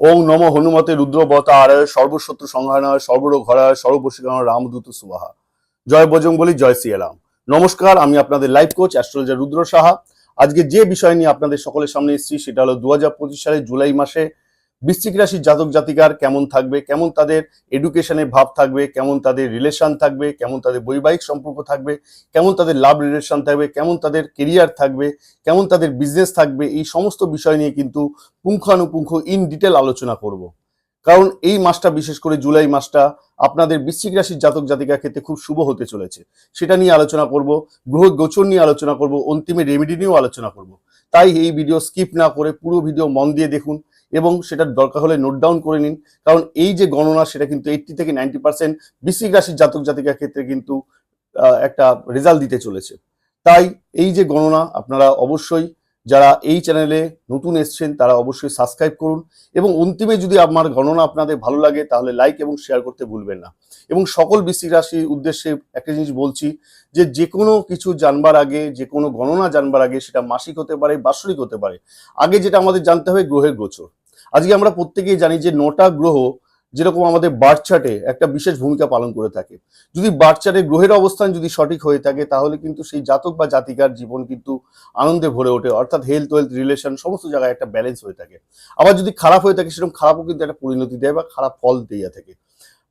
ওং নম হনুমতে রুদ্রবতা আরায় সর্বশত্রু সংহারায় সর্বরোগ হরায় সর্বশীকরণ রামদূত সুবাহা। জয় বজং বলি জয় সিয়ারাম নমস্কার, আমি আপনাদের life coach, astrologer Rudra Saha. আজকে যে বিষয় নিয়ে আপনাদের সকলের সামনে এসেছি, সেটা হলো দু সালে জুলাই মাসে বৃশ্চিক রাশির জাতক জাতিকার কেমন থাকবে, কেমন তাদের এডুকেশনের ভাব থাকবে, কেমন তাদের রিলেশন থাকবে, কেমন তাদের বৈবাহিক সম্পর্ক থাকবে, কেমন তাদের লাভ রিলেশন থাকবে, কেমন তাদের কেরিয়ার থাকবে, কেমন তাদের বিজনেস থাকবে, এই সমস্ত বিষয় নিয়ে কিন্তু পুঙ্খানুপুঙ্খ ইন ডিটেল আলোচনা করব। কারণ এই মাসটা, বিশেষ করে জুলাই মাসটা, আপনাদের বৃশ্চিক রাশির জাতক জাতিকার ক্ষেত্রে খুব শুভ হতে চলেছে। সেটা নিয়ে আলোচনা করব, গ্রহ গোচর নিয়ে আলোচনা করব, অন্তিমে রেমেডি নিয়েও আলোচনা করব। তাই এই ভিডিও স্কিপ না করে পুরো ভিডিও মন দিয়ে দেখুন। এবং সেটার দরকার হলে নোট ডাউন করে নিন। কারণ এই যে গণনা, সেটা কিন্তু এইটটি থেকে নাইনটি পার্সেন্ট বৃশ্চিক রাশির জাতক জাতিকার ক্ষেত্রে কিন্তু একটা রেজাল্ট দিতে চলেছে। তাই এই যে গণনা, আপনারা অবশ্যই যারা এই চ্যানেলে নতুন এসছেন, তারা অবশ্যই সাবস্ক্রাইব করুন এবং অন্তিমে যদি আমার গণনা আপনাদের ভালো লাগে, তাহলে লাইক এবং শেয়ার করতে ভুলবেন না। এবং সকল বৃশ্চিক রাশির উদ্দেশ্যে একটা জিনিস বলছি যে যে কোনো কিছু জানবার আগে যে কোনো গণনা জানবার আগে, সেটা মাসিক হতে পারে, বাৎসরিক হতে পারে। আগে যেটা আমাদের জানতে হবে, গ্রহের গোচর। আজকে আমরা প্রত্যেকেই জানি যে নটা গ্রহ যেরকম আমাদের বার্থ চার্টে একটা বিশেষ ভূমিকা পালন করে থাকে। যদি বার্থ চার্টে গ্রহের অবস্থান যদি সঠিক হয়ে থাকে, তাহলে কিন্তু সেই জাতক বা জাতিকার জীবন কিন্তু আনন্দে ভরে ওঠে। অর্থাৎ হেলথ ওয়েলথ রিলেশন সমস্ত জায়গায় একটা ব্যালেন্স হয়ে থাকে। আবার যদি খারাপ হয়ে থাকে, সেরকম খারাপও কিন্তু একটা পরিণতি দেয় বা খারাপ ফল দিয়ে থাকে।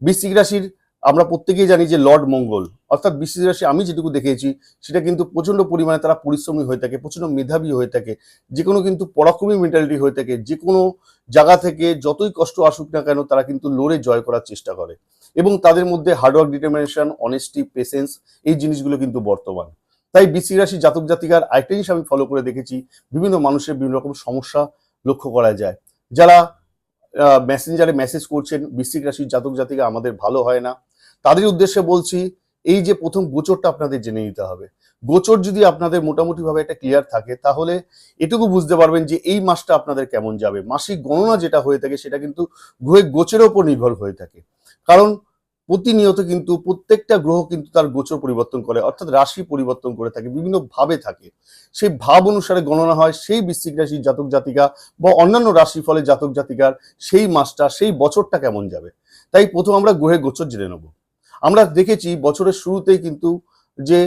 বৃশ্চিক রাশির আমরা প্রত্যেকেই জানি যে লর্ড মঙ্গল, অর্থাৎ বৃশ্চিক রাশি আমি যেটুকু দেখেছি, সেটা কিন্তু প্রচণ্ড পরিমাণে তারা পরিশ্রমী হয়ে থাকে প্রচণ্ড মেধাবী হয়ে থাকে যে কোনো কিন্তু পরাক্রমী মেন্টালিটি হয়ে থাকে যে কোনো জায়গা থেকে যতই কষ্ট আসুক না কেন তারা কিন্তু লড়ে জয় করার চেষ্টা করে। এবং তাদের মধ্যে হার্ডওয়ার্ক ডিটারমিনেশন অনেস্টি পেশেন্স এই জিনিসগুলো কিন্তু বর্তমান। তাই বৃশ্চিক রাশি জাতক জাতিকার আরেকটা জিনিস আমি ফলো করে দেখেছি, বিভিন্ন মানুষের বিভিন্ন রকম সমস্যা লক্ষ্য করা যায়। যারা মেসেঞ্জারে মেসেজ করছেন বৃশ্চিক রাশির জাতক জাতিকা আমাদের ভালো হয় না তাদের উদ্দেশ্যে বলছি, এই যে প্রথম গোচরটা আপনাদের জেনে নিতে হবে। গোচর যদি আপনাদের মোটামুটি ভাবে একটা ক্লিয়ার থাকে, তাহলে এটুকু বুঝতে পারবেন যে এই মাসটা আপনাদের কেমন যাবে। মাসিক গণনা যেটা হয়ে থাকে, সেটা কিন্তু গ্রহের গোচরের ওপর নির্ভর হয়ে থাকে। কারণ প্রতিনিয়ত কিন্তু প্রত্যেকটা গ্রহ কিন্তু তার গোচর পরিবর্তন করে, অর্থাৎ রাশি পরিবর্তন করে থাকে বিভিন্ন ভাবে থাকে। সেই ভাব অনুসারে গণনা হয়, সেই বৃশ্চিক রাশির জাতক জাতিকা বা অন্যান্য রাশি ফলে জাতক জাতিকার সেই মাসটা, সেই বছরটা কেমন যাবে। তাই প্রথম আমরা গ্রহের গোচর জেনে নেব। আমরা দেখেছি বছরের শুরুতেই কিন্তু যে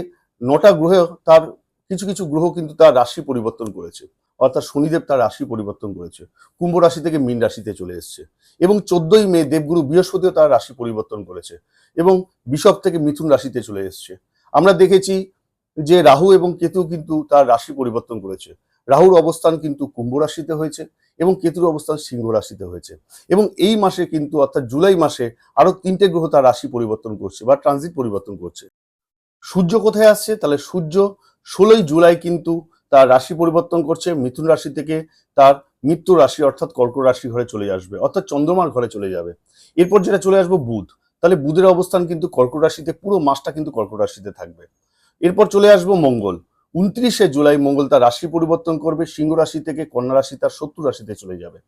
নটা গ্রহ তার কিছু কিছু গ্রহ কিন্তু তার রাশি পরিবর্তন করেছে। অর্থাৎ শনিদেব তার রাশি পরিবর্তন করেছে। কুম্ভ রাশি থেকে মীন রাশিতে চলে এসেছে। এবং চোদ্দই মে দেবগুরু বৃহস্পতিও তার রাশি পরিবর্তন করেছে এবং বিষব থেকে মিথুন রাশিতে চলে এসেছে। আমরা দেখেছি যে রাহু এবং কেতু কিন্তু তার রাশি পরিবর্তন করেছে। রাহুর অবস্থান কিন্তু কুম্ভ রাশিতে হয়েছে। এবং কেতুর অবস্থান সিংহ রাশিতে হয়েছে। এবং এই মাসে কিন্তু অর্থাৎ জুলাই মাসে আরও তিনটে গ্রহ তার রাশি পরিবর্তন করছে বা ট্রানজিট পরিবর্তন করছে। সূর্য কোথায় আসছে? তাহলে সূর্য ষোলোই জুলাই কিন্তু তার রাশি পরিবর্তন করছে। মিথুন রাশি থেকে তার মৃত্যু রাশি অর্থাৎ কর্ক রাশি ঘরে চলে আসবে, অর্থাৎ চন্দ্রমার ঘরে চলে যাবে। এরপর যেটা চলে আসব বুধ। তাহলে বুধের অবস্থান কিন্তু কর্ক রাশিতে, পুরো মাসটা কিন্তু কর্ক রাশিতে থাকবে। এরপর চলে আসব মঙ্গল। উনত্রিশে জুলাই মঙ্গল তার রাশি পরিবর্তন করবে, সিংহ রাশি থেকে কন্যা রাশি তার শত্রু রাশিতে চলে যাবে।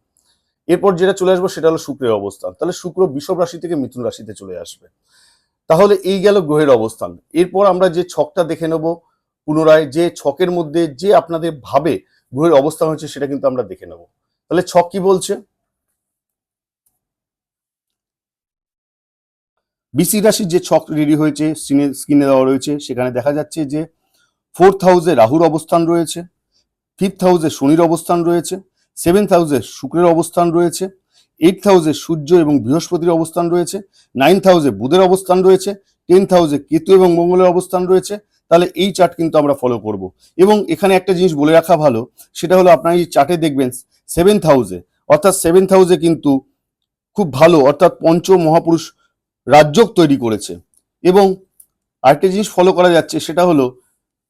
এরপর যেটা চলে আসব সেটা হলো শুক্রের অবস্থান। তাহলে শুক্র বিষব রাশি থেকে মিথুন রাশিতে চলে আসবে। তাহলে এই গেল গ্রহের অবস্থান। এরপর আমরা যে ছকটা দেখে নেব পুনরায়, যে ছকের মধ্যে যে আপনাদের ভাবে গ্রহের অবস্থান হচ্ছে সেটা কিন্তু আমরা দেখে নেব। তাহলে ছক কি বলছে? বিসি রাশির যে ছক রেডি হয়েছে স্ক্রিনে দেওয়া রয়েছে, সেখানে দেখা যাচ্ছে যে ফোর্থ হাউসে রাহুর অবস্থান রয়েছে, ফিফথ হাউসে শনির অবস্থান রয়েছে, সেভেন্থ হাউসে শুক্রের অবস্থান রয়েছে এইট হাউসে সূর্য এবং বৃহস্পতির অবস্থান রয়েছে, নাইন্থ হাউসে বুধের অবস্থান রয়েছে, টেন্থ হাউসে কেতু এবং মঙ্গলের অবস্থান রয়েছে, তাহলে এই চার্ট কিন্তু আমরা ফলো করব। এবং এখানে একটা জিনিস বলে রাখা ভালো, সেটা হলো আপনার এই চার্টে দেখবেন, সেভেন্থ হাউসে, অর্থাৎ সেভেন্থ হাউসে কিন্তু খুব ভালো, অর্থাৎ পঞ্চ মহাপুরুষ রাজ্যক তৈরি করেছে। এবং আরেকটা জিনিস ফলো করা যাচ্ছে, সেটা হলো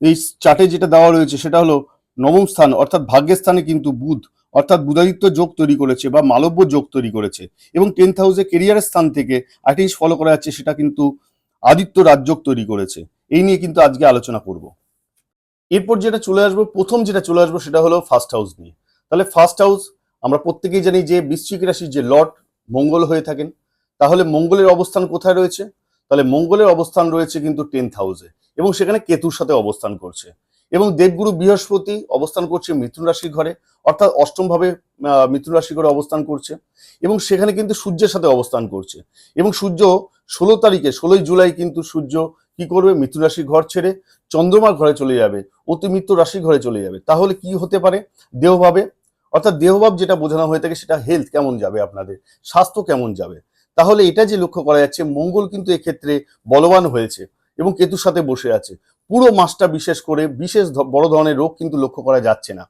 এই চার্টে যেটা দেওয়া রয়েছে সেটা হলো নবম স্থান, অর্থাৎ ভাগ্যের স্থানে কিন্তু বুধ, অর্থাৎ বুধাদিত্য যোগ তৈরি করেছে বা মালব্য যোগ তৈরি করেছে এবং টেন্থ হাউসে কেরিয়ারের স্থান থেকে আরেকটা ফলো করা যাচ্ছে সেটা কিন্তু আদিত্য রাজযোগ তৈরি করেছে। এই নিয়ে কিন্তু আজকে আলোচনা করব। এরপর যেটা চলে আসব, প্রথম যেটা চলে আসব সেটা হলো ফার্স্ট হাউস নিয়ে। তাহলে ফার্স্ট হাউস আমরা প্রত্যেকেই জানি যে বৃশ্চিক রাশির যে লর্ড মঙ্গল হয়ে থাকেন। তাহলে মঙ্গলের অবস্থান কোথায় রয়েছে? তাহলে মঙ্গলের অবস্থান রয়েছে কিন্তু টেন্থ হাউসে এবং সেখানে কেতুর সাথে অবস্থান করছে। এবং দেবগুরু বৃহস্পতি অবস্থান করছে মিথুন রাশির ঘরে, অর্থাৎ অষ্টম ভাবে মিথুন রাশির ঘরে অবস্থান করছে। এবং সেখানে কিন্তু সূর্যের সাথে অবস্থান করছে। এবং সূর্য ষোলো তারিখে, ষোলোই জুলাই কিন্তু সূর্য কি করবে? মিথুন রাশির ঘর ছেড়ে চন্দ্রমার ঘরে চলে যাবে অতি মিত্র রাশির ঘরে চলে যাবে। তাহলে কি হতে পারে? দেহভাবে। অর্থাৎ দেহভাব যেটা বোঝানো হয়ে থাকে সেটা হেলথ কেমন যাবে আপনাদের? স্বাস্থ্য কেমন যাবে? তাহলে এটা যে লক্ষ্য করা যাচ্ছে, মঙ্গল কিন্তু এক্ষেত্রে বলবান হয়েছে। এবং কেতুর সাথে বসে আছে। পুরো মাসটা বিশেষ করে বিশেষ বড় ধরনের রোগ কিন্তু লক্ষ্য করা যাচ্ছে না।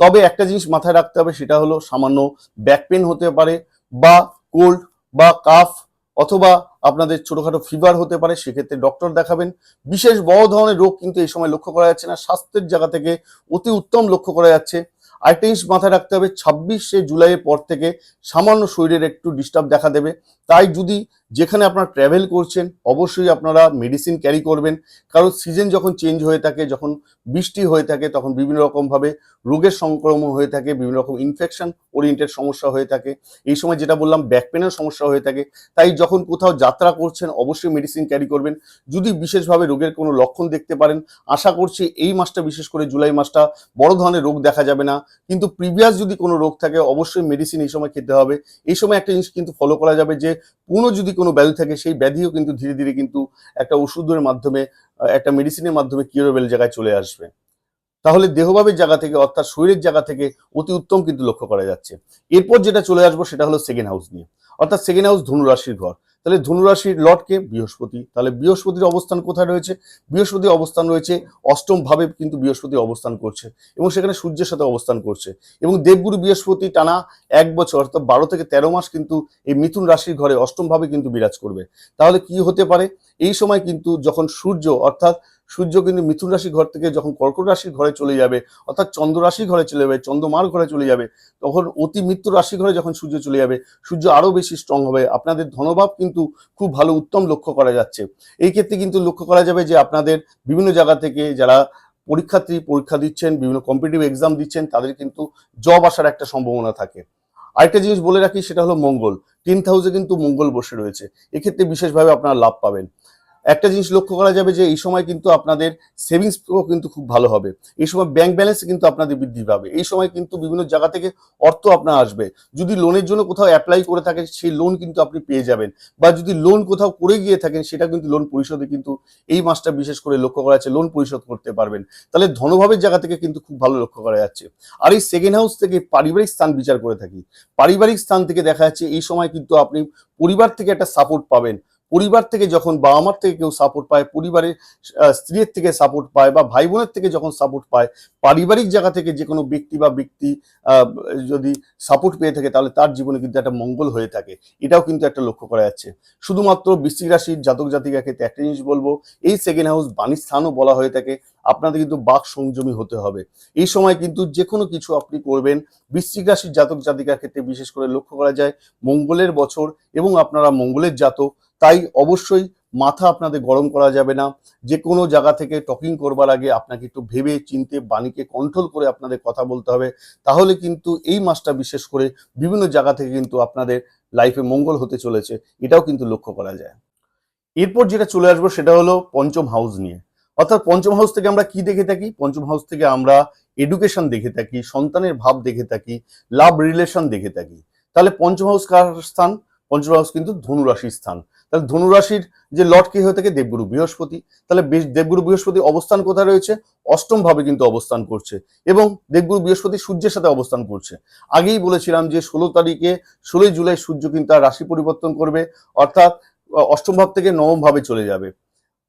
তবে একটা জিনিস মাথায় রাখতে হবে, সেটা হলো সামান্য ব্যাক পেন হতে পারে বা কোল্ড বা কাফ অথবা আপনাদের ছোটখাটো ফিভার হতে পারে, সেক্ষেত্রে ডক্টর দেখাবেন। বিশেষ বড় ধরনের রোগ কিন্তু এই সময় লক্ষ্য করা যাচ্ছে না। স্বাস্থ্যের জায়গা থেকে অতি উত্তম লক্ষ্য করা যাচ্ছে। আরেকটা জিনিস মাথায় রাখতে হবে, ছাব্বিশে জুলাইয়ের পর থেকে সামান্য শরীরের একটু ডিস্টার্ব দেখা দেবে। তাই যদি যেখানে আপনারা ট্রাভেল করছেন, অবশ্যই আপনারা মেডিসিন ক্যারি করবেন। কারণ সিজন যখন চেঞ্জ হয়ে থাকে, যখন বৃষ্টি হয়ে থাকে, তখন বিভিন্ন রকমভাবে রোগের সংক্রমণ হয়ে থাকে, বিভিন্ন রকম ইনফেকশন ওরিয়েন্টেড সমস্যা হয়ে থাকে। এই সময় যেটা বললাম ব্যাক পেনের সমস্যা হয়ে থাকে। তাই যখন কোথাও যাত্রা করছেন, অবশ্যই মেডিসিন ক্যারি করবেন। যদি বিশেষভাবে রোগের কোনো লক্ষণ দেখতে পারেন, আশা করছি এই মাসটা বিশেষ করে জুলাই মাসটা বড় ধরনের রোগ দেখা যাবে না। কিন্তু প্রিভিয়াস যদি কোনো রোগ থাকে, অবশ্যই মেডিসিন এই সময় খেতে হবে। এই সময় একটা জিনিস কিন্তু ফলো করা যাবে যে পুরনো যদি কোনো ব্যাধি থাকে, সেই ব্যাধিও কিন্তু ধীরে ধীরে কিন্তু একটা ওষুধের মাধ্যমে একটা মেডিসিনের মাধ্যমে কিউরেবল জায়গায় চলে আসবে। তাহলে দেহভাবের জায়গা থেকে অর্থাৎ শরীরের জায়গা থেকে অতি উত্তম কিন্তু লক্ষ্য করা যাচ্ছে। এরপর যেটা চলে আসব সেটা হলো সেকেন্ড হাউস নিয়ে। অর্থাৎ সেকেন্ড হাউস ধনুরাশির ঘর। তাহলে ধনুরাশির লটকে বৃহস্পতি। তাহলে বৃহস্পতির অবস্থান কোথায় রয়েছে? বৃহস্পতির অবস্থান রয়েছে অষ্টমভাবে কিন্তু বৃহস্পতি অবস্থান করছে এবং সেখানে সূর্যের সাথে অবস্থান করছে এবং দেবগুরু বৃহস্পতি টানা এক বছর, অর্থাৎ বারো থেকে তেরো মাস কিন্তু এই মিথুন রাশির ঘরে অষ্টমভাবে কিন্তু বিরাজ করবে। তাহলে কি হতে পারে? এই সময় কিন্তু যখন সূর্য, অর্থাৎ সূর্য কিন্তু মিথুন রাশির ঘর থেকে যখন কর্কট রাশির ঘরে চলে যাবে, অর্থাৎ চন্দ্র রাশির ঘরে চলে যাবে, চন্দ্রমার ঘরে চলে যাবে, তখন অতি মৃত্যু রাশি ঘরে যখন সূর্য চলে যাবে, সূর্য আরও বেশি স্ট্রং হবে। আপনাদের ধনভাব কিন্তু খুব ভালো উত্তম লক্ষ্য করা যাচ্ছে। এই ক্ষেত্রে কিন্তু লক্ষ্য করা যাবে যে আপনাদের বিভিন্ন জায়গা থেকে যারা পরীক্ষার্থী পরীক্ষা দিচ্ছেন, বিভিন্ন কম্পিটিটিভ এক্সাম দিচ্ছেন, তাদের কিন্তু জব আসার একটা সম্ভাবনা থাকে। আরেকটা জিনিস বলে রাখি, সেটা হলো মঙ্গল। টেন্থ হাউসে কিন্তু মঙ্গল বসে রয়েছে। এক্ষেত্রে বিশেষভাবে আপনারা লাভ পাবেন। একটা জিনিস লক্ষ্য করা যাবে যে, এই সময় কিন্তু আপনাদের সেভিংস কিন্তু খুব ভালো হবে। এই সময় ব্যাংক ব্যালেন্স কিন্তু আপনাদের বৃদ্ধি পাবে। এই সময় কিন্তু বিভিন্ন জায়গা থেকে অর্থ আপনার আসবে। যদি লোনের জন্য কোথাও অ্যাপ্লাই করে থাকেন, সেই লোন কিন্তু আপনি পেয়ে যাবেন। বা যদি লোন কোথাও করে গিয়ে থাকেন, সেটা কিন্তু লোন পরিশোধে কিন্তু এই মাসটা বিশেষ করে লক্ষ্য করা যাচ্ছে লোন পরিশোধ করতে পারবেন। তাহলে ধনভাবের জায়গা থেকে কিন্তু খুব ভালো লক্ষ্য করা যাচ্ছে। আর এই সেকেন্ড হাউস থেকে পারিবারিক স্থান বিচার করে থাকি। পারিবারিক স্থান থেকে দেখা যাচ্ছে, এই সময় কিন্তু আপনি পরিবার থেকে একটা সাপোর্ট পাবেন। পরিবার থেকে যখন বাবা মার থেকে কেউ সাপোর্ট পায়, পরিবারের স্ত্রীর থেকে সাপোর্ট পায় বা ভাই বোনের থেকে যখন সাপোর্ট পায়, পারিবারিক জায়গা থেকে যে কোনো ব্যক্তি বা ব্যক্তি যদি সাপোর্ট পেয়ে থাকে তাহলে তার জীবনে কিন্তু একটা মঙ্গল হয়ে থাকে। এটাও কিন্তু একটা লক্ষ্য করা যাচ্ছে। শুধুমাত্র বৃশ্চিক রাশির জাতক জাতিকা ক্ষেত্রে একটা জিনিস বলব, এই সেকেন্ড হাউস বাণীর স্থানও বলা হয়ে থাকে, আপনাদের কিন্তু বাক সংযমী হতে হবে। এই সময় কিন্তু যে কোনো কিছু আপনি করবেন, বৃশ্চিক রাশির জাতক জাতিকার ক্ষেত্রে বিশেষ করে লক্ষ্য করা যায় মঙ্গলের বছর এবং আপনারা মঙ্গলের জাতক তাই অবশ্যই মাথা আপনাদের গরম করা যাবে না। যে কোনো জায়গা থেকে টকিং করবার আগে আপনাকে একটু ভেবে চিনতে, বাণীকে কন্ট্রোল করে আপনাদের কথা বলতে হবে। তাহলে কিন্তু এই মাসটা বিশেষ করে বিভিন্ন জায়গা থেকে কিন্তু আপনাদের লাইফে মঙ্গল হতে চলেছে, এটাও কিন্তু লক্ষ্য করা যায়। এরপর যেটা চলে আসব সেটা হলো পঞ্চম হাউস নিয়ে। অর্থাৎ পঞ্চম হাউস থেকে আমরা কি দেখে থাকি? পঞ্চম হাউস থেকে আমরা এডুকেশন দেখে থাকি, সন্তানের ভাব দেখে থাকি লাভ রিলেশন দেখে থাকি। তাহলে পঞ্চম হাউস কার স্থান? পঞ্চম হাউস কিন্তু ধনুরাশির স্থান। তাহলে ধনুরাশির যে লট কি হয়ে থাকে? দেবগুরু বৃহস্পতি। তাহলে দেবগুরু বৃহস্পতি অবস্থান কোথায় রয়েছে? অষ্টম ভাবে কিন্তু অবস্থান করছে এবং দেবগুরু বৃহস্পতি সূর্যের সাথে অবস্থান করছে। আগেই বলেছিলাম যে ষোলো তারিখে, ষোলোই জুলাই সূর্য কিন্তু তার রাশি পরিবর্তন করবে, অর্থাৎ অষ্টম ভাব থেকে নবম ভাবে চলে যাবে।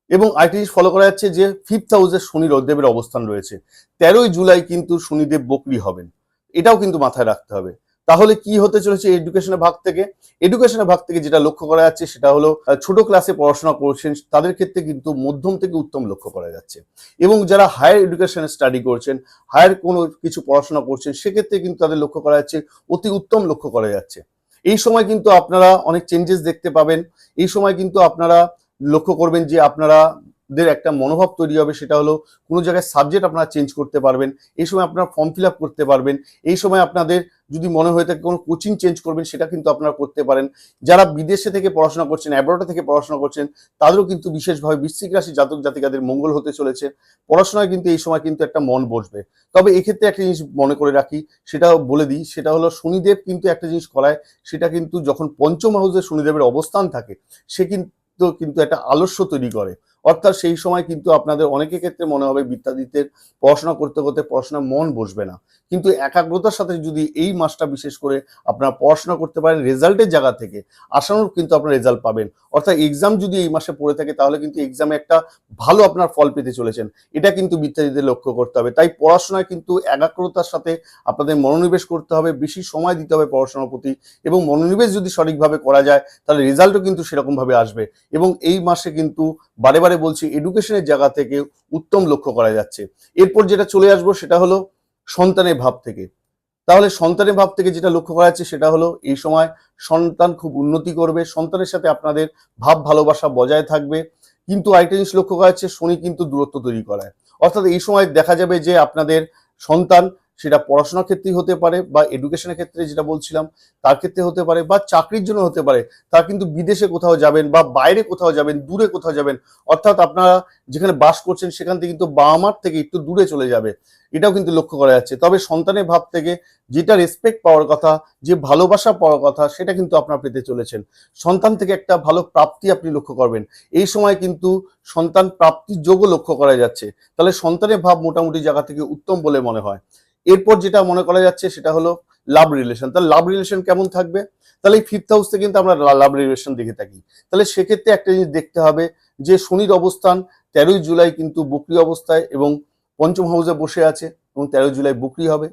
এবং আরেকটি জিনিস ফলো করা যাচ্ছে যে ফিফথ হাউসে শনি রোদদেবের অবস্থান রয়েছে। তেরোই জুলাই কিন্তু শনিদেব বকরি হবেন। এটাও কিন্তু মাথায় রাখতে হবে। তাহলে কি হতে চলেছে এডুকেশনের ভাগ থেকে? এডুকেশনের ভাগ থেকে যেটা লক্ষ্য করা যাচ্ছে সেটা হলো ছোট ক্লাসে পড়াশোনা করছেন, তাদের ক্ষেত্রে কিন্তু মধ্যম থেকে উত্তম লক্ষ্য করা যাচ্ছে। এবং যারা হায়ার এডুকেশনে স্টাডি করছেন হায়ার কোনো কিছু পড়াশোনা করছেন, সেক্ষেত্রে কিন্তু তাদের লক্ষ্য করা যাচ্ছে, অতি উত্তম লক্ষ্য করা যাচ্ছে। এই সময় কিন্তু আপনারা অনেক চেঞ্জেস দেখতে পাবেন। এই সময় কিন্তু আপনারা লক্ষ্য করবেন যে আপনারা আপনাদের একটা মনোভাব তৈরি হবে, সেটা হলো কোনো জায়গায় সাবজেক্ট আপনারা চেঞ্জ করতে পারবেন, এই সময় আপনারা ফর্ম ফিল আপ করতে পারবেন, এই সময় আপনাদের যদি মনে হয়ে থাকে কোনো কোচিং চেঞ্জ করবেন, সেটা কিন্তু আপনারা করতে পারেন। যারা বিদেশে থেকে পড়াশোনা করছেন অ্যাব্রোডে থেকে পড়াশোনা করছেন, তাদেরও কিন্তু বিশেষভাবে বৃশ্চিক রাশি জাতক জাতিকাদের মঙ্গল হতে চলেছে। পড়াশোনায় কিন্তু এই সময় কিন্তু একটা মন বসবে। তবে এক্ষেত্রে একটা জিনিস মনে করে রাখি, সেটা বলে দিই, সেটা হলো শনিদেব কিন্তু একটা জিনিস করায়, সেটা কিন্তু যখন পঞ্চম হাউসে শনিদেবের অবস্থান থাকে, সে কিন্তু কিন্তু একটা আলস্য তৈরি করে। অর্থাৎ সেই সময় কিন্তু আপনাদের অনেকের ক্ষেত্রে মনে হবে বিদ্যাদিত্যের পড়াশোনা করতে করতে পড়াশোনায় মন বসবে না। কিন্তু একাগ্রতার সাথে যদি এই মাসটা বিশেষ করে আপনারা পড়াশোনা করতে পারেন রেজাল্টের জায়গা থেকে, আশানুরূপ কিন্তু আপনার রেজাল্ট পাবেন। অর্থাৎ এক্সাম যদি এই মাসে পড়ে থাকে তাহলে কিন্তু এক্সামে একটা ভালো আপনার ফল পেতে চলেছেন। এটা কিন্তু বিদ্যার্থীদের লক্ষ্য করতে হবে। তাই পড়াশোনায় কিন্তু একাগ্রতার সাথে আপনাদের মনোনিবেশ করতে হবে, বেশি সময় দিতে হবে পড়াশোনার প্রতি এবং মনোনিবেশ যদি সঠিকভাবে করা যায় তাহলে রেজাল্টও কিন্তু সেরকমভাবে আসবে। এবং এই মাসে কিন্তু বারে বারে বলছি এডুকেশনের জায়গা থেকে উত্তম লক্ষ্য করা যাচ্ছে। এরপর যেটা চলে আসব সেটা হলো সন্তানের ভাব থেকে। তাহলে সন্তানের ভাব থেকে যেটা লক্ষ্য করা যাচ্ছে সেটা হলো এই সময় সন্তান খুব উন্নতি করবে, সন্তানের সাথে আপনাদের ভাব ভালোবাসা বজায় থাকবে। কিন্তু আরেকটা জিনিস লক্ষ্য করা যাচ্ছে, শনি কিন্তু দূরত্ব তৈরি করায়। অর্থাৎ এই সময় দেখা যাবে যে আপনাদের সন্তান সেটা পড়াশোনার ক্ষেত্রেই হতে পারে বা এডুকেশনের ক্ষেত্রে যেটা বলছিলাম, তার ক্ষেত্রে হতে পারে বা চাকরির জন্য হতে পারে, তার কিন্তু বিদেশে কোথাও যাবেন বা বাইরে কোথাও যাবেন, দূরে কোথাও যাবেন, অর্থাৎ আপনারা যেখানে বাস করছেন সেখান থেকে কিন্তু বাবা মার থেকে একটু দূরে চলে যাবে। এটাও কিন্তু লক্ষ্য করা যাচ্ছে। তবে সন্তানের ভাব থেকে যেটা রেসপেক্ট পাওয়ার কথা, যে ভালোবাসা পাওয়ার কথা, সেটা কিন্তু আপনার পেতে চলেছেন। সন্তান থেকে একটা ভালো প্রাপ্তি আপনি লক্ষ্য করবেন। এই সময় কিন্তু সন্তান প্রাপ্তির যোগও লক্ষ্য করা যাচ্ছে। তাহলে সন্তানের ভাব মোটামুটি জায়গা থেকে উত্তম বলে মনে হয়। এরপর যেটা মনে করা যাচ্ছে সেটা হলো লাভ রিলেশন তাহলে লাভ রিলেশন কেমন থাকবে? তাহলে এই ফিফথ হাউস কিন্তু আমরা লাভ রিলেশন দেখে থাকি। তাহলে সেক্ষেত্রে একটা জিনিস দেখতে হবে যে শনির অবস্থান তেরোই জুলাই কিন্তু বকরি অবস্থায় এবং পঞ্চম হাউসে বসে আছে এবং তেরোই জুলাই বকরি হবে।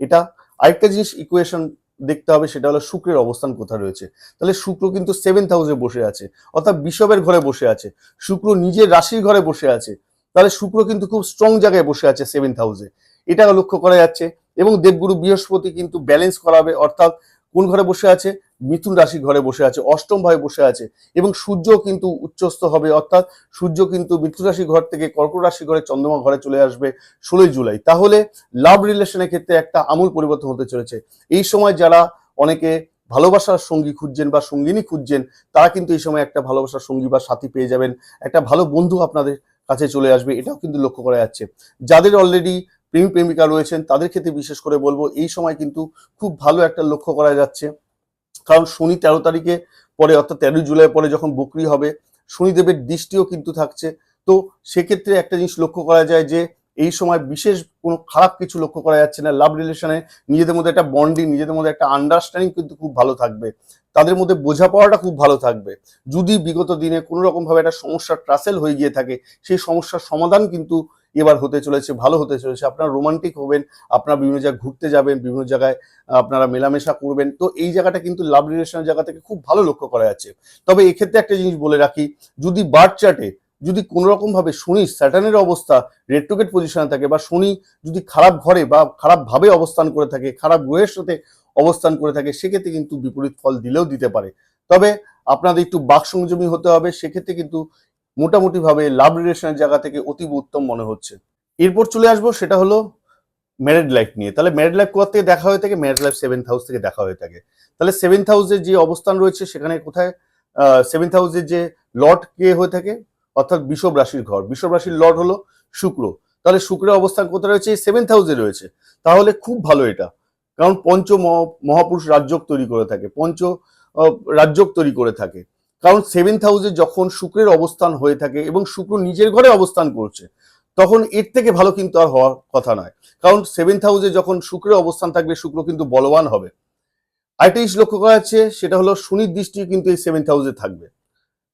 এটা আরেকটা জিনিস ইকুয়েশন দেখতে হবে সেটা হলো শুক্রের অবস্থান কোথায় রয়েছে। তাহলে শুক্র কিন্তু সেভেন্থ হাউসে বসে আছে, অর্থাৎ বিষবের ঘরে বসে আছে। শুক্র নিজের রাশির ঘরে বসে আছে। তাহলে শুক্র কিন্তু খুব স্ট্রং জায়গায় বসে আছে সেভেন্থ হাউসে এটা লক্ষ্য করা যাচ্ছে। এবং দেবগুরু বৃহস্পতি কিন্তু ব্যালেন্স করাবে, অর্থাৎ কোন ঘরে বসে আছে? মিথুন রাশি ঘরে বসে আছে, অষ্টম ভাবে বসে আছে। এবং সূর্য কিন্তু উচ্চস্থ হবে, অর্থাৎ সূর্য কিন্তু মিথুন রাশি ঘর থেকে কর্কট রাশি ঘরে চন্দ্রমা ঘরে চলে আসবে ষোলোই জুলাই। তাহলে লাভ রিলেশনের ক্ষেত্রে একটা আমূল পরিবর্তন হতে চলেছে। এই সময় যারা অনেকে ভালোবাসার সঙ্গী খুঁজছেন বা সঙ্গিনী খুঁজছেন, তারা কিন্তু এই সময় একটা ভালোবাসার সঙ্গী বা সাথী পেয়ে যাবেন। একটা ভালো বন্ধু আপনাদের কাছে চলে আসবে, এটাও কিন্তু লক্ষ্য করা যাচ্ছে। যাদের অলরেডি প্রেমী প্রেমিকা রয়েছেন, তাদের ক্ষেত্রে বিশেষ করে বলব, এই সময় কিন্তু খুব ভালো একটা লক্ষ্য করা যাচ্ছে। কারণ শনি তেরো তারিখে পরে, অর্থাৎ তেরোই জুলাই পরে যখন বকরি হবে, শনিদেবের দৃষ্টিও কিন্তু থাকছে। তো সেক্ষেত্রে একটা জিনিস লক্ষ্য করা যায় যে, এই সময় বিশেষ কোনো খারাপ কিছু লক্ষ্য করা যাচ্ছে না। লাভ রিলেশনে নিজেদের মধ্যে একটা বন্ডিং, নিজেদের মধ্যে একটা আন্ডারস্ট্যান্ডিং কিন্তু খুব ভালো থাকবে। তাদের মধ্যে বোঝাপড়াটা খুব ভালো থাকবে। যদি বিগত দিনে কোনো রকমভাবে একটা সমস্যা ট্রাসেল হয়ে গিয়ে থাকে, সেই সমস্যার সমাধান কিন্তু এবার হতে চলেছে, ভালো হতে চলেছে। আপনারা রোমান্টিক হবেন, আপনারা বিভিন্ন জায়গায় ঘুরতে যাবেন, বিভিন্ন জায়গায় আপনারা মেলামেশা করবেন। তো এই জায়গাটা কিন্তু লাভ রিলেশনের জায়গা থেকে খুব ভালো লক্ষ্য করা যাচ্ছে। তবে এক্ষেত্রে একটা জিনিস বলে রাখি, যদি বার্থ চার্টে যদি কোনো রকম ভাবে শনি স্যাটার্নের অবস্থা রেট্রোগেট পজিশনে থাকে বা শনি যদি খারাপ ঘরে বা খারাপ ভাবে অবস্থান করে থাকে, খারাপ গ্রহের সাথে অবস্থান করে থাকে, সেক্ষেত্রে কিন্তু বিপরীত ফল দিলেও দিতে পারে। তবে আপনাদের একটু বাক সংযমী হতে হবে, সেক্ষেত্রে কিন্তু মোটামুটি ভাবে লাভ রিলেশনের জায়গা থেকে অতীব উত্তম মনে হচ্ছে। এরপর চলে আসব, সেটা হলো ম্যারিড লাইফ নিয়ে। তাহলে ম্যারিড লাইফ কোথা থেকে দেখা হয়ে থাকে? ম্যারিড লাইফ সেভেন্থ হাউস থেকে দেখা হয়ে থাকে। তাহলে সেভেন্থ হাউসের যে অবস্থান রয়েছে, সেখানে কোথায়? সেভেন্থ হাউসের যে লর্ড কে হয়ে থাকে? অর্থাৎ বিষব রাশির ঘর। বিষব রাশির লর্ড হলো শুক্র। তাহলে শুক্রের অবস্থান কোথায় রয়েছে? সেভেন্থ হাউসে রয়েছে। তাহলে খুব ভালো এটা। কারণ পঞ্চ মহ- মহাপুরুষ রাজ্যক তৈরি করে থাকে। পঞ্চ রাজ্যক তৈরি করে থাকে। কারণ সেভেন্থ হাউসে যখন শুক্রের অবস্থান হয়ে থাকে এবং শুক্র নিজের ঘরে অবস্থান করছে, তখন এর থেকে ভালো কিন্তু আর হওয়ার কথা নয়। কারণ সেভেন্থ হাউসে যখন শুক্রের অবস্থান থাকবে, শুক্র কিন্তু বলবান হবে। আরেকটা জিনিস লক্ষ্য করা যাচ্ছে সেটা হলো শনির দৃষ্টি কিন্তু এই সেভেন্থ হাউসে থাকবে।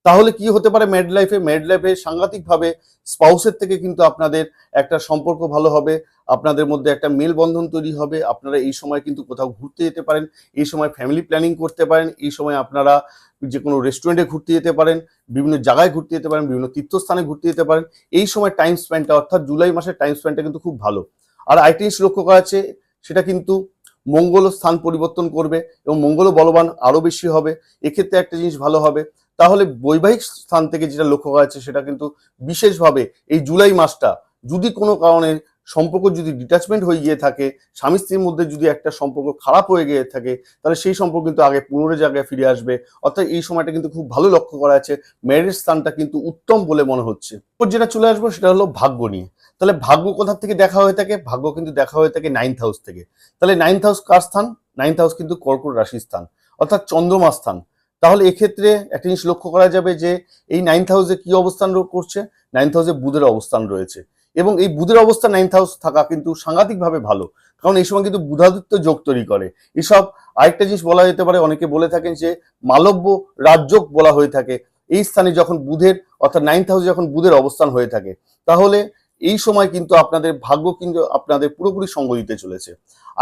তাহলে কি হতে পারে ম্যাড লাইফে ম্যাড লাইফে সাংঘাতিকভাবে স্পাউসের থেকে কিন্তু আপনাদের একটা সম্পর্ক ভালো হবে, আপনাদের মধ্যে একটা মেলবন্ধন তৈরি হবে, আপনারা এই সময় কিন্তু কোথাও ঘুরতে যেতে পারেন, এই সময় ফ্যামিলি প্ল্যানিং করতে পারেন, এই সময় আপনারা যে কোনো রেস্টুরেন্টে ঘুরতে যেতে পারেন, বিভিন্ন জায়গায় ঘুরতে যেতে পারেন, বিভিন্ন তীর্থস্থানে ঘুরতে যেতে পারেন, এই সময় টাইম স্পেন্ডটা অর্থাৎ জুলাই মাসের টাইম স্পেন্ডটা কিন্তু খুব ভালো। আর জিনিস লক্ষ্য করা আছে, সেটা কিন্তু মঙ্গল স্থান পরিবর্তন করবে এবং মঙ্গল বলবান আরও বেশি হবে, এক্ষেত্রে একটা জিনিস ভালো হবে তাহলে বৈবাহিক স্থান থেকে যেটা লক্ষ্য করা যাচ্ছে সেটা কিন্তু বিশেষভাবে এই জুলাই মাসটা যদি কোনো কারণে সম্পর্ক যদি ডিটাচমেন্ট হয়ে গিয়ে থাকে, স্বামী স্ত্রীর মধ্যে যদি একটা সম্পর্ক খারাপ হয়ে গিয়ে থাকে, তাহলে সেই সম্পর্ক কিন্তু আগে পুনরের জায়গায় ফিরে আসবে। অর্থাৎ এই সময়টা কিন্তু খুব ভালো লক্ষ্য করা আছে ম্যারেজ স্থানটা কিন্তু উত্তম বলে মনে হচ্ছে। যেটা চলে আসব সেটা হলো ভাগ্য নিয়ে। তাহলে ভাগ্য কোথা থেকে দেখা হয়ে থাকে? ভাগ্য কিন্তু দেখা হয়ে থাকে নাইন্থ হাউস থেকে। তাহলে নাইন্থ হাউস কার স্থান? নাইন্থ হাউস কিন্তু কর্কট রাশির স্থান। অর্থাৎ চন্দ্রমা স্থান। তাহলে এক্ষেত্রে একটা জিনিস লক্ষ্য করা যাবে যে এই নাইন্থ হাউসে কি অবস্থান করছে? নাইন্থ হাউসে বুধের অবস্থান রয়েছে। এবং এই বুধের অবস্থান নাইন্থ হাউস থাকা কিন্তু সাংঘাতিকভাবে ভালো। কারণ এই সময় কিন্তু বুধাদিত্য যোগ তৈরি করে। এসব আরেকটা জিনিস বলা যেতে পারে, অনেকে বলে থাকেন যে মালব্য রাজযোগ বলা হয়ে থাকে। এই স্থানে যখন বুধের, অর্থাৎ নাইন্থ হাউসে যখন বুধের অবস্থান হয়ে থাকে, তাহলে এই সময় কিন্তু আপনাদের ভাগ্য কিন্তু আপনাদের পুরোপুরি সঙ্গ দিতে চলেছে।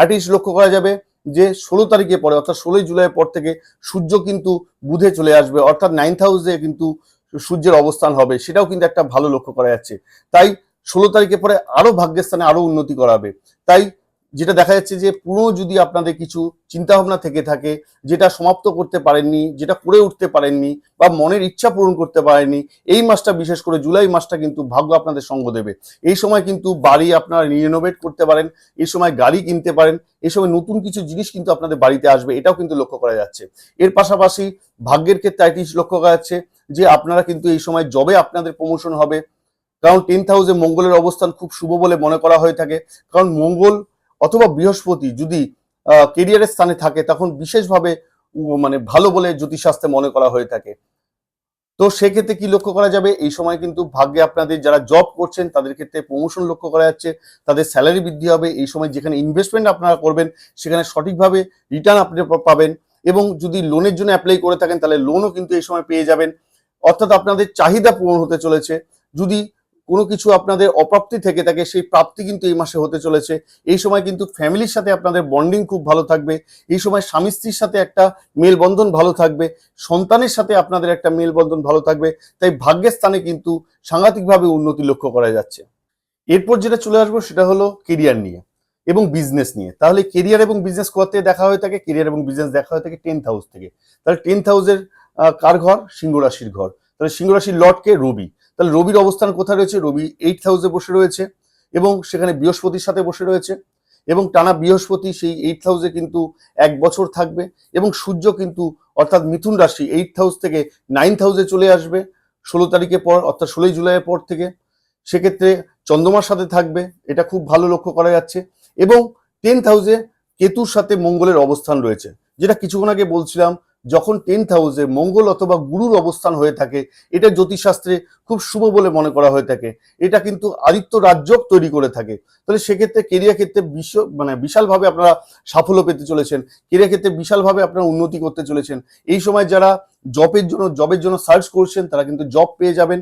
জিনিস লক্ষ্য করা যাবে যে ষোলো তারিখে পরে অর্থাৎ ষোলোই জুলাই পর থেকে সূর্য কিন্তু বুধে চলে আসবে, অর্থাৎ নাইন্থ হাউসে কিন্তু সূর্যের অবস্থান হবে, সেটাও কিন্তু একটা ভালো লক্ষ্য করা যাচ্ছে। তাই ষোলো তারিখে পরে আরও ভাগ্যের স্থানে আরও উন্নতি করাবে। তাই যেটা দেখা যাচ্ছে যে পুরো যদি আপনাদের কিছু চিন্তা ভাবনা থেকে থাকে, যেটা সমাপ্ত করতে পারেননি, যেটা করে উঠতে পারেননি বা মনের ইচ্ছা পূরণ করতে পারেননি, এই মাসটা বিশেষ করে জুলাই মাসটা কিন্তু ভাগ্য আপনাদের সঙ্গ দেবে। এই সময় কিন্তু বাড়ি আপনারা রিনোভেট করতে পারেন, এই সময় গাড়ি কিনতে পারেন, এই সময় নতুন কিছু জিনিস কিন্তু আপনাদের বাড়িতে আসবে, এটাও কিন্তু লক্ষ্য করা যাচ্ছে। এর পাশাপাশি ভাগ্যের ক্ষেত্রে জিনিস লক্ষ্য করা যাচ্ছে যে আপনারা কিন্তু এই সময় জবে আপনাদের প্রমোশন হবে। কারণ টেন্থ হাউসে মঙ্গলের অবস্থান খুব শুভ বলে মনে করা হয়ে থাকে। কারণ মঙ্গল অথবা বৃহস্পতি যদি কেরিয়ারের স্থানে থাকে, তখন বিশেষভাবে মানে ভালো বলে জ্যোতিষশাস্ত্রে মনে করা হয়ে থাকে। তো সেক্ষেত্রে কি লক্ষ্য করা যাবে? এই সময় কিন্তু ভাগ্যে আপনাদের যারা জব করছেন, তাদের ক্ষেত্রে প্রমোশন লক্ষ্য করা যাচ্ছে, তাদের স্যালারি বৃদ্ধি হবে, এই সময় যেখানে ইনভেস্টমেন্ট আপনারা করবেন, সেখানে সঠিকভাবে রিটার্ন আপনি পাবেন এবং যদি লোনের জন্য অ্যাপ্লাই করে থাকেন, তাহলে লোনও কিন্তু এই সময় পেয়ে যাবেন। অর্থাৎ আপনাদের চাহিদা পূরণ হতে চলেছে। যদি কোনো কিছু আপনাদের অপ্রাপ্তি থেকে থাকে সেই প্রাপ্তি কিন্তু এই মাসে হতে চলেছে। এই সময় কিন্তু ফ্যামিলির সাথে আপনাদের বন্ডিং খুব ভালো থাকবে। এই সময় স্বামী স্ত্রীর সাথে একটা মেলবন্ধন ভালো থাকবে। সন্তানের সাথে আপনাদের একটা মেলবন্ধন ভালো থাকবে। তাই ভাগ্যের স্থানে কিন্তু সাংঘাতিকভাবে উন্নতি লক্ষ্য করা যাচ্ছে। এরপর যেটা চলে আসব সেটা হলো কেরিয়ার নিয়ে এবং বিজনেস নিয়ে। তাহলে কেরিয়ার এবং বিজনেস করতে দেখা হয়ে থাকে? কেরিয়ার এবং বিজনেস দেখা হয়ে থাকে টেন্থ হাউস থেকে। তাহলে টেন্থ হাউসের কার ঘর? সিংহ রাশির ঘর। তাহলে সিংহ রাশির লর্ডকে রবি। তাহলে রবির অবস্থান কোথায় রয়েছে? রবি এইট হাউসে বসে রয়েছে এবং সেখানে বৃহস্পতির সাথে বসে রয়েছে এবং টানা বৃহস্পতি সেই এইট হাউসে কিন্তু এক বছর থাকবে এবং সূর্য কিন্তু অর্থাৎ মিথুন রাশি এইট হাউস থেকে নাইন্থ হাউসে চলে আসবে ষোলো তারিখের পর অর্থাৎ ষোলোই জুলাইয়ের পর থেকে। সেক্ষেত্রে চন্দ্রমার সাথে থাকবে, এটা খুব ভালো লক্ষ্য করা যাচ্ছে এবং টেন্থ হাউসে কেতুর সাথে মঙ্গলের অবস্থান রয়েছে। যেটা কিছুক্ষণ আগে বলছিলাম যখন টেন্থ হাউসে মঙ্গল অথবা গুরুর অবস্থান হয়ে থাকে, এটা জ্যোতিষশাস্ত্রে খুব শুভ বলে মনে করা হয়ে থাকে। এটা কিন্তু আদিত্য রাজ্যক তৈরি করে থাকে। তাহলে সেক্ষেত্রে কেরিয়ার ক্ষেত্রে বিশ্ব মানে বিশালভাবে আপনারা সাফল্য পেতে চলেছেন। কেরিয়ার ক্ষেত্রে বিশালভাবে আপনারা উন্নতি করতে চলেছেন। এই সময় যারা জবের জন্য জবের জন্য সার্চ করছেন, তারা কিন্তু জব পেয়ে যাবেন।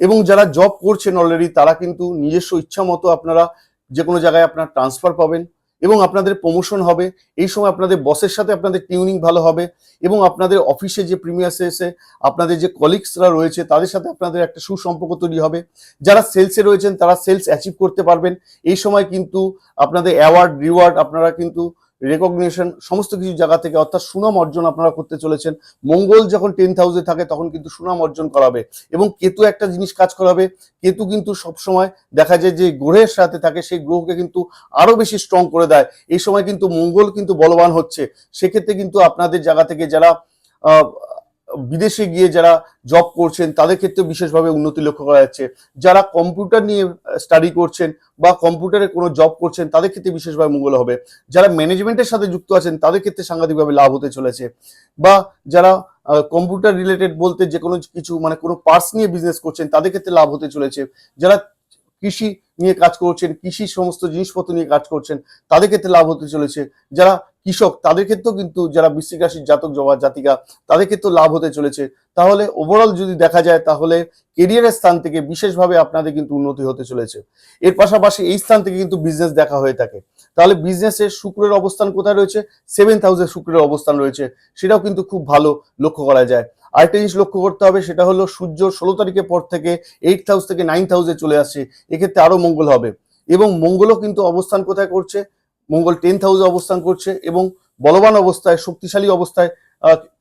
এবং যারা জব করছেন অলরেডি তারা কিন্তু নিজস্ব ইচ্ছা মতো আপনারা যে কোনো জায়গায় আপনার ট্রান্সফার পাবেন। এবং আপনাদের প্রমোশন হবে। এই সময় আপনাদের বসের সাথে আপনাদের টিউনিং ভালো হবে এবং আপনাদের অফিসে যে প্রিমিয়ার্সে এসে আপনাদের যে কলিগসরা রয়েছে, তাদের সাথে আপনাদের একটা সুসম্পর্ক তৈরি হবে। যারা সেলসে রয়েছেন, তারা সেলস অ্যাচিভ করতে পারবেন। এই সময় কিন্তু আপনাদের অ্যাওয়ার্ড রিওয়ার্ড আপনারা কিন্তু রেকগনিশন সমস্ত কিছু জায়গা থেকে অর্থাৎ সুনাম অর্জন আপনারা করতে চলেছেন। মঙ্গল যখন টেন হাউসে থাকে, তখন কিন্তু সুনাম অর্জন করাবে এবং কেতু একটা জিনিস কাজ করাবে কেতু কিন্তু সবসময় দেখা যায় যে গ্রহের সাথে থাকে, সেই গ্রহকে কিন্তু আরও বেশি স্ট্রং করে দেয়। এই সময় কিন্তু মঙ্গল কিন্তু বলবান হচ্ছে। সেক্ষেত্রে কিন্তু আপনাদের জায়গা থেকে যারা বিদেশে গিয়ে যারা জব করছেন, তাদের ক্ষেত্রে বিশেষভাবে উন্নতি লক্ষ্য করা যাচ্ছে। যারা কম্পিউটার নিয়ে স্টাডি করছেন বা কম্পিউটারে কোনো জব করছেন, তাদের ক্ষেত্রে বিশেষভাবে মঙ্গল হবে। যারা ম্যানেজমেন্টের সাথে যুক্ত আছেন, তাদের ক্ষেত্রে সাংঘাতিকভাবে লাভ হতে চলেছে। বা যারা কম্পিউটার রিলেটেড বলতে যে কোনো কিছু মানে কোনো পার্টস নিয়ে বিজনেস করছেন, তাদের ক্ষেত্রে লাভ হতে চলেছে। যারা কৃষি নিয়ে কাজ করছেন কৃষি সমস্ত জিনিসপত্র নিয়ে কাজ করছেন, তাদের ক্ষেত্রে লাভ হতে চলেছে। যারা কৃষক, তাদের ক্ষেত্রেও কিন্তু যারা বৃশ্চিক জাতক জবা জাতিকা, তাদের ক্ষেত্রেও লাভ হতে চলেছে। তাহলে ওভারঅল যদি দেখা যায়, তাহলে কেরিয়ারের স্থান থেকে বিশেষভাবে আপনাদের কিন্তু উন্নতি হতে চলেছে। এর পাশাপাশি এই স্থান থেকে কিন্তু বিজনেস দেখা হয়ে থাকে। তাহলে বিজনেসের শুক্রের অবস্থান কোথায় রয়েছে? সেভেন্থ হাউসে শুক্রের অবস্থান রয়েছে। সেটাও কিন্তু খুব ভালো লক্ষ্য করা যায়। আরেকটা জিনিস লক্ষ্য করতে হবে, সেটা হলো সূর্য ষোলো তারিখের পর থেকে এইট হাউস থেকে নাইন্থ হাউসে চলে আসছে। এক্ষেত্রে আরও মঙ্গল হবে। এবং মঙ্গলও কিন্তু অবস্থান কোথায় করছে? মঙ্গল টেন্থ হাউসে অবস্থান করছে এবং বলবান অবস্থায়, শক্তিশালী অবস্থায়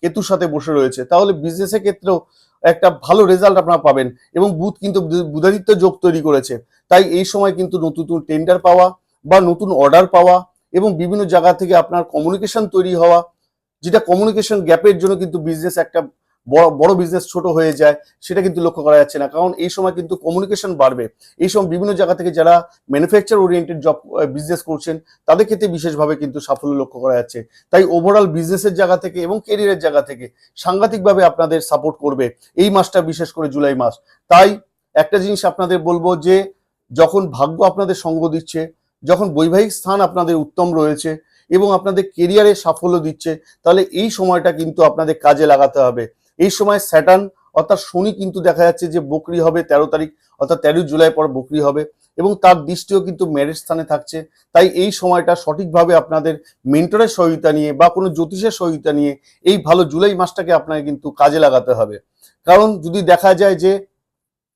কেতুর সাথে বসে রয়েছে। তাহলে বিজনেসের ক্ষেত্রেও একটা ভালো রেজাল্ট আপনারা পাবেন এবং বুধ কিন্তু বুধাদিত্য যোগ তৈরি করেছে। তাই এই সময় কিন্তু নতুন নতুন টেন্ডার পাওয়া বা নতুন অর্ডার পাওয়া এবং বিভিন্ন জায়গা থেকে আপনার কমিউনিকেশন তৈরি হওয়া, যেটা কমিউনিকেশন গ্যাপের জন্য কিন্তু বিজনেস একটা বড় বড় বিজনেস ছোট হয়ে যায়, সেটা কিন্তু লক্ষ্য করা যাচ্ছে না। কারণ এই সময় কিন্তু কমিউনিকেশন বাড়বে। এই সময় বিভিন্ন জায়গা থেকে যারা ম্যানুফ্যাকচার ওরিয়েন্টেড জব বিজনেস করছেন, তাদের ক্ষেত্রে বিশেষভাবে কিন্তু সাফল্য লক্ষ্য করা যাচ্ছে। তাই ওভারঅল বিজনেসের জায়গা থেকে এবং কেরিয়ারের জায়গা থেকে সাংঘাতিকভাবে আপনাদের সাপোর্ট করবে এই মাসটা, বিশেষ করে জুলাই মাস। তাই একটা জিনিস আপনাদের বলব যে, যখন ভাগ্য আপনাদের সঙ্গ দিচ্ছে, যখন বৈবাহিক স্থান আপনাদের উত্তম রয়েছে এবং আপনাদের কেরিয়ারে সাফল্য দিচ্ছে, তাহলে এই সময়টা কিন্তু আপনাদের কাজে লাগাতে হবে। এই সময় স্যাটার্ন অর্থাৎ শনি কিন্তু দেখা যাচ্ছে যে বকরি হবে তেরো তারিখ, অর্থাৎ তেরোই জুলাই পর বকরি হবে এবং তার দৃষ্টিও কিন্তু ম্যারেজ স্থানে থাকছে। তাই এই সময়টা সঠিকভাবে আপনাদের মেন্টরের সহায়তা নিয়ে বা কোনো জ্যোতিষের সহায়তা নিয়ে এই ভালো জুলাই মাসটাকে আপনাকে কিন্তু কাজে লাগাতে হবে। কারণ যদি দেখা যায় যে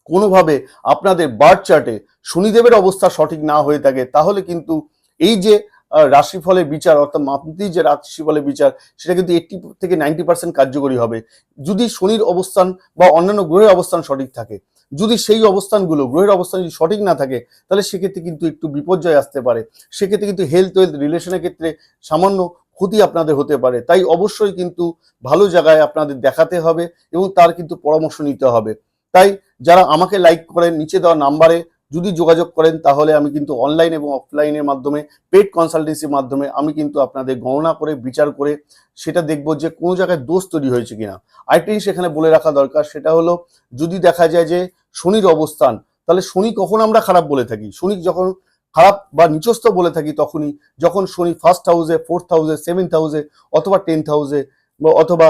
কোনোভাবে আপনাদের বার্থ চার্টে শনিদেবের অবস্থা সঠিক না হয়ে থাকে, তাহলে কিন্তু এই যে রাশিফলের বিচার, অর্থাৎ মাতৃ যে রাশিফলের বিচার, সেটা কিন্তু এইটটি থেকে নাইনটি পার্সেন্ট কার্যকরী হবে। যদি শনির অবস্থান বা অন্যান্য গ্রহের অবস্থান সঠিক থাকে, যদি সেই অবস্থানগুলো, গ্রহের অবস্থান যদি সঠিক না থাকে, তাহলে সেক্ষেত্রে কিন্তু একটু বিপর্যয় আসতে পারে। সেক্ষেত্রে কিন্তু হেলথ ওয়েলথ রিলেশনের ক্ষেত্রে সামান্য ক্ষতি আপনাদের হতে পারে। তাই অবশ্যই কিন্তু ভালো জায়গায় আপনাদের দেখাতে হবে এবং তার কিন্তু পরামর্শ নিতে হবে। তাই যারা আমাকে লাইক করেন, নিচে দেওয়া নাম্বারে যদি যোগাযোগ করেন, তাহলে আমি কিন্তু অনলাইন এবং অফলাইনের মাধ্যমে পেড কনসালটেন্সির মাধ্যমে আমি কিন্তু আপনাদের গণনা করে, বিচার করে, সেটা দেখব যে কোনো জায়গায় দোষ তৈরি হয়েছে কিনা। আরেকটা জিনিস এখানে বলে রাখা দরকার, সেটা হলো যদি দেখা যায় যে শনির অবস্থান, তাহলে শনি কখন আমরা খারাপ বলে থাকি? শনি যখন খারাপ বা নিচস্থ বলে থাকি, তখনই যখন শনি ফার্স্ট হাউসে ফোর্থ হাউসে সেভেন্থ হাউসে অথবা টেন্থ হাউসে অথবা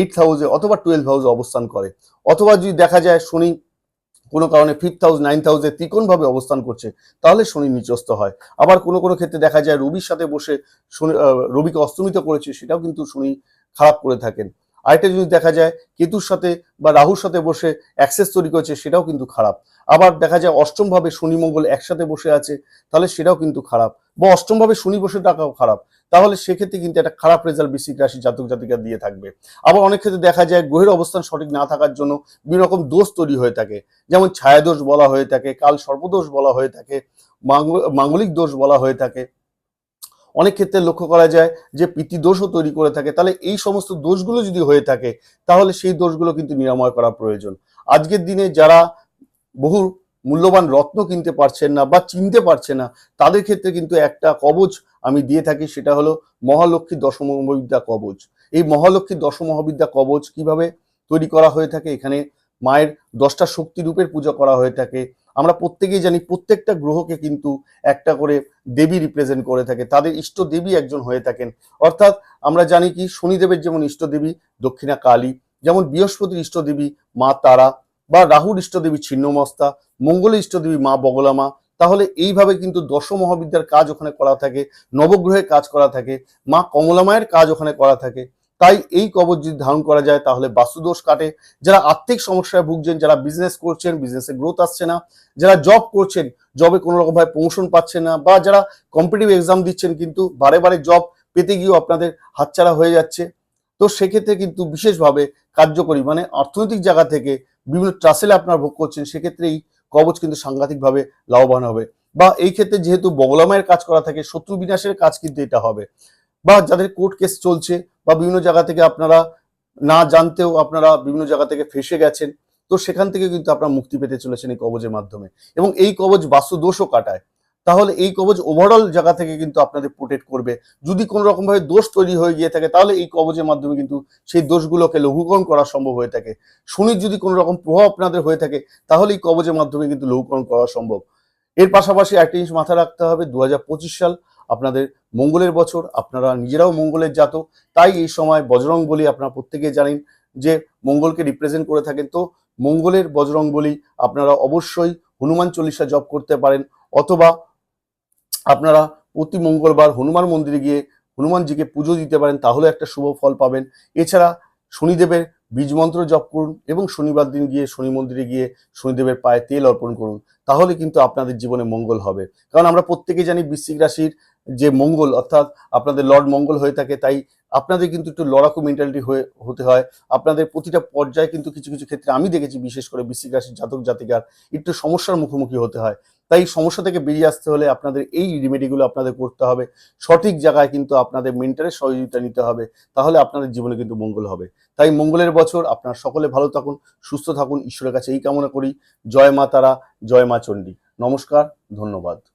এইট হাউসে অথবা টুয়েলভ হাউসে অবস্থান করে। অথবা যদি দেখা যায় শনি কোনো কারণে ফিফথ হাউস নাইন্থ হাউসে ত্রিকোণভাবে অবস্থান করছে, তাহলে শনি নিচস্ত হয়। আবার কোনো কোনো ক্ষেত্রে দেখা যায় রবির সাথে বসে শনি রবিকে অস্তমিত করেছে, সেটাও কিন্তু শনি খারাপ করে থাকেন। আরেকটা যদি দেখা যায়, কেতুর সাথে বা রাহুর সাথে বসে অ্যাক্সেস তৈরি করেছে, সেটাও কিন্তু খারাপ। আবার দেখা যায় অষ্টমভাবে শনি মঙ্গল একসাথে বসে আছে, তাহলে সেটাও কিন্তু খারাপ। বা অষ্টমভাবে শনি বসে থাকাও খারাপ, তাহলে সেক্ষেত্রে কিন্তু একটা খারাপ রেজাল্ট বৃশ্চিক রাশি জাতক জাতিকা দিয়ে থাকবে। আবার অনেক ক্ষেত্রে দেখা যায় গ্রহের অবস্থান সঠিক না থাকার জন্য বিভিন্ন রকম দোষ তৈরি হয়ে থাকে। যেমন ছায়াদোষ বলা হয়ে থাকে, কাল সর্বদোষ বলা হয়ে থাকে, মাঙ্গ- মাঙ্গলিক দোষ বলা হয়ে থাকে। অনেক ক্ষেত্রে লক্ষ্য করা যায় যে পিতৃদোষও তৈরি করে থাকে। তাহলে এই সমস্ত দোষগুলো যদি হয়ে থাকে, তাহলে সেই দোষগুলো কিন্তু নিরাময় করা প্রয়োজন। আজকের দিনে যারা বহু মূল্যবান রত্ন কিনতে পারছেন না বা চিনতে পারছে না, তাদের ক্ষেত্রে কিন্তু একটা কবচ আমি দিয়ে থাকি, সেটা হলো মহালক্ষ্মী দশমহাবিদ্যা কবচ। এই মহালক্ষ্মী দশমহাবিদ্যা কবচ কীভাবে তৈরি করা হয়ে থাকে? এখানে মায়ের দশটা শক্তি রূপের পূজা করা হয়ে থাকে। আমরা প্রত্যেকেই জানি প্রত্যেকটা গ্রহকে কিন্তু একটা করে দেবী রিপ্রেজেন্ট করে থাকে। তাদের ইষ্ট দেবী একজন হয়ে থাকেন। অর্থাৎ আমরা জানি কি, শনিদেবের যেমন ইষ্ট দেবী, দক্ষিণা কালী, যেমন বৃহস্পতির ইষ্ট দেবী, মা তারা বা রাহুর ইষ্টদেবী ছিন্নমস্তা মঙ্গলের ইষ্ট দেবী মা বগলামা, তাহলে এইভাবে কিন্তু দশ মহাবিদ্যার কাজ ওখানে করা থাকে, নবগ্রহের কাজ করা থাকে, মা কমলামায়ের কাজ ওখানে করা থাকে। তাই এই কবচ যদি ধারণ করা যায়, তাহলে বাস্তুদোষ কাটে। যারা আর্থিক সমস্যায় ভুগছেন, যারা বিজনেস করছেন বিজনেসে গ্রোথ আসছে না, যারা জব করছেন জবে কোনো রকম ভাবে প্রমোশন পাচ্ছেন না, বা যারা কম্পিটিটিভ এক্সাম দিচ্ছেন, কিন্তু বারে বারে জব পেতে গিয়েও আপনাদের হাতছাড়া হয়ে যাচ্ছে। তো সেক্ষেত্রে কিন্তু বিশেষভাবে কার্যকরী মানে অর্থনৈতিক জায়গা থেকে বিভিন্ন ট্রাসেলে আপনারা ভোগ করছেন, সেক্ষেত্রে এই কবচ কিন্তু সাংঘাতিকভাবে লাভবান হবে। বা এই ক্ষেত্রে যেহেতু বগলামায়ের কাজ করা থাকে, শত্রু বিনাশের কাজ কিন্তু এটা হবে। বা যাদের কোর্ট কেস চলছে বা বিভিন্ন জায়গা থেকে আপনারা না জানতেও আপনারা বিভিন্ন জায়গা থেকে ফেসে গেছেন, তো সেখান থেকে কিন্তু আপনারা মুক্তি পেতে চলেছেন এই কবজের মাধ্যমে। এবং এই কবজ বাস্তু দোষও কাটায়। তাহলে এই কবচ ওভারঅল জায়গা থেকে কিন্তু আপনাদের প্রোটেক্ট করবে। যদি কোনো রকম ভাবে দোষ তৈরি হয়ে গিয়ে থাকে, তাহলে এই কবজের মাধ্যমে কিন্তু সেই দোষগুলোকে লঘুকরণ করা সম্ভব হয়ে থাকে। শনির যদি কোনো রকম প্রভাব আপনাদের হয়ে থাকে, তাহলে এই কবজের মাধ্যমে কিন্তু লঘুকরণ করা সম্ভব। এর পাশাপাশি একটা জিনিস মাথায় রাখতে হবে দু হাজার পঁচিশ সাল আপনাদের মঙ্গলের বছর, আপনারা নিজেরাও মঙ্গলের জাতক, তাই এই সময় বজরং বলি আপনারা প্রত্যেকে জানেন যে মঙ্গলকে রিপ্রেজেন্ট করে থাকেন। তো মঙ্গলের বজরং বলি আপনারা অবশ্যই হনুমান চল্লিশা জপ করতে পারেন, অথবা আপনারা প্রতি মঙ্গলবার হনুমান মন্দিরে গিয়ে হনুমানজিকে পুজো দিতে পারেন, তাহলে একটা শুভ ফল পাবেন। এছাড়া শনিদেবের বীজ মন্ত্র জপ করুন এবং শনিবার দিন গিয়ে শনি মন্দিরে গিয়ে শনিদেবের পায়ে তেল অর্পণ করুন, তাহলে কিন্তু আপনাদের জীবনে মঙ্গল হবে। কারণ আমরা প্রত্যেকেই জানি বৃশ্চিক রাশির যে মঙ্গল, অর্থাৎ আপনাদের লর্ড মঙ্গল হয়ে থাকে, তাই আপনাদের কিন্তু একটু লড়াকু মেন্টালিটি হয়ে হতে হয়। আপনাদের প্রতিটা পর্যায়ে কিন্তু কিছু কিছু ক্ষেত্রে আমি দেখেছি, বিশেষ করে বৃশ্চিক রাশির জাতক জাতিকার একটু সমস্যার মুখোমুখি হতে হয়। তাই সমস্যা থেকে বেরিয়ে আসতে হলে আপনাদের এই রেমেডিগুলো আপনাদের করতে হবে। সঠিক জায়গায় কিন্তু আপনাদের মেন্টালের সহযোগিতা নিতে হবে, তাহলে আপনাদের জীবনে কিন্তু মঙ্গল হবে। তাই মঙ্গলের বছর, আপনারা সকলে ভালো থাকুন, সুস্থ থাকুন, ঈশ্বরের কাছে এই কামনা করি। জয় মা তারা, জয় মা চণ্ডী। নমস্কার, ধন্যবাদ।